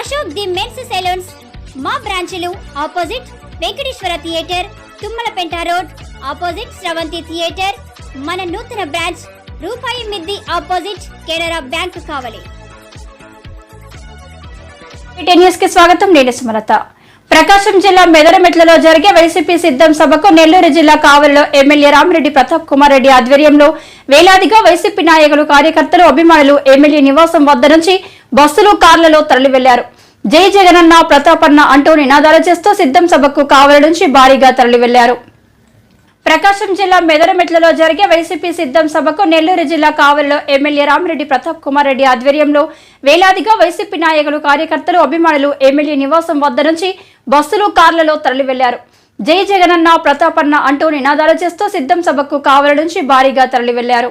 Ashok the men's saloons. మా బ్రాంచులు opposite Venkateswara theatre Tummalapenta road opposite Sravanthi theatre. మన నూతన branch రూపాయి మిద్ది ఆపోజిట్ కెనరా బ్యాంక్ కావలి. న్యూస్కి స్వాగతం. నేను సుమలత. ప్రకాశం జిల్లా మెదరమెట్లలో జరిగే వైసీపీ సిద్ధం సభకు నెల్లూరు జిల్లా కావలిలో ఎమ్మెల్యే రామిరెడ్డి ప్రతాప్ కుమార్ రెడ్డి ఆధ్వర్యంలో వేలాదిగా వైసీపీ నాయకులు కార్యకర్తలు అభిమానులు ఎమ్మెల్యే నివాసం వద్ద నుంచి బస్సులు కార్లలో తరలి వెళ్ళారు జై జగనన్న ప్రతాపన్న అంటూ నినాదాలు చేస్తూ సిద్ధం సభకు కావలి నుంచి భారీగా తరలి వెళ్ళారు ప్రకాశం జిల్లా మెదరమెట్లలో జరిగే వైసీపీ సిద్ధం సభకు నెల్లూరు జిల్లా కావలిలో ఎమ్మెల్యే రామిరెడ్డి ప్రతాప్ కుమార్ రెడ్డి ఆధ్వర్యంలో వేలాదిగా వైసీపీ నాయకులు కార్యకర్తలు అభిమానులు ఎమ్మెల్యే నివాసం వద్ద నుంచి బస్సులు కార్లలో తరలి వెళ్ళారు జై జగనన్న ప్రతాపన్న అంటూ నినాదాలు చేస్తూ సిద్ధం సభకు కావలి నుంచి భారీగా తరలి వెళ్ళారు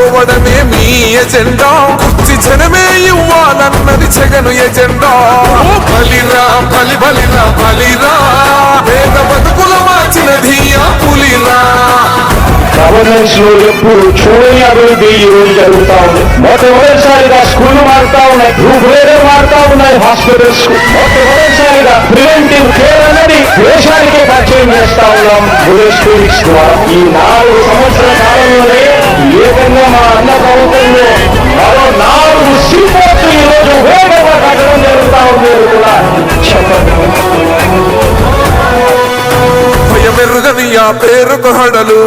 కూర్చోవడమే మీ ఎజెండా. కుర్చీ జనమే ఇవ్వాలన్నది జగను ఎజెండా. బలిరా బలి బలిరా బలిరా. వేద బతుకుల మార్చినది ఆ పులిరా. గవర్నెన్స్లో ఎప్పుడు చూడని అభివృద్ధి ఈ రోజు జరుగుతా ఉంది. మొట్టమొదటిసారిగా మారుతా ఉన్నాయి. రూపురేఖలు మారుతా ఉన్నాయి హాస్పిటల్స్ మొట్టమొదటిసారిగా ప్రివెంటివ్ కేర్ అనేది దేశానికే పరిచయం చేస్తా ఉన్నాం. క్లినిక్స్ ద్వారా. ఈ నాలుగు ఏకంగా మా అన్న ప్రభుత్వంలో మరో నాలుగు సీపోర్ట్లు ఈ రోజు వేగంగా కట్టడం జరుగుతా ఉంది కూడా భయమెరుగని ఆ పేరుకు హడలు.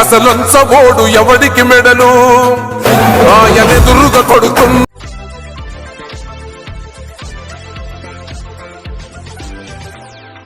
అసలంచబోడు ఎవడికి మెడలు? ఆయనెదురుగా కొడుతున్న